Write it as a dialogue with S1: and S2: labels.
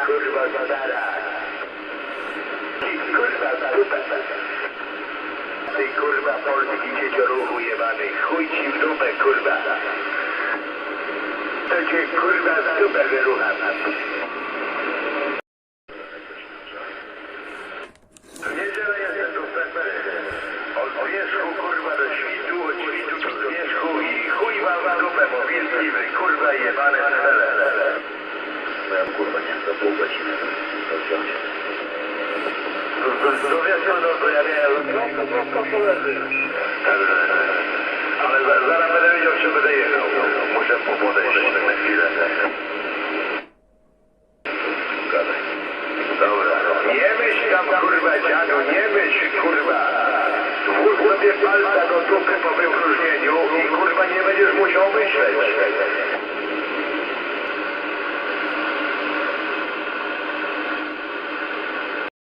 S1: kurwa zadara. Ty kurwa dupę. Ty kurwa polski dziecioruchu jebany, chuj ci w dupę kurwa. To cię kurwa z dupę wyrucham. Kurwa do kurwa
S2: nie za pół godziny to wziąć.
S1: Do wieczór, no to ja miałem kropko, kropko koledzy. Także, ale za- zaraz będę wiedział, czy będę jechał. Muszę podejść na chwilę. Dobra, nie myśl tam kurwa dziadu, nie myśl kurwa. Włóż sobie palca do dupy po wypróżnieniu i kurwa nie będziesz musiał myśleć.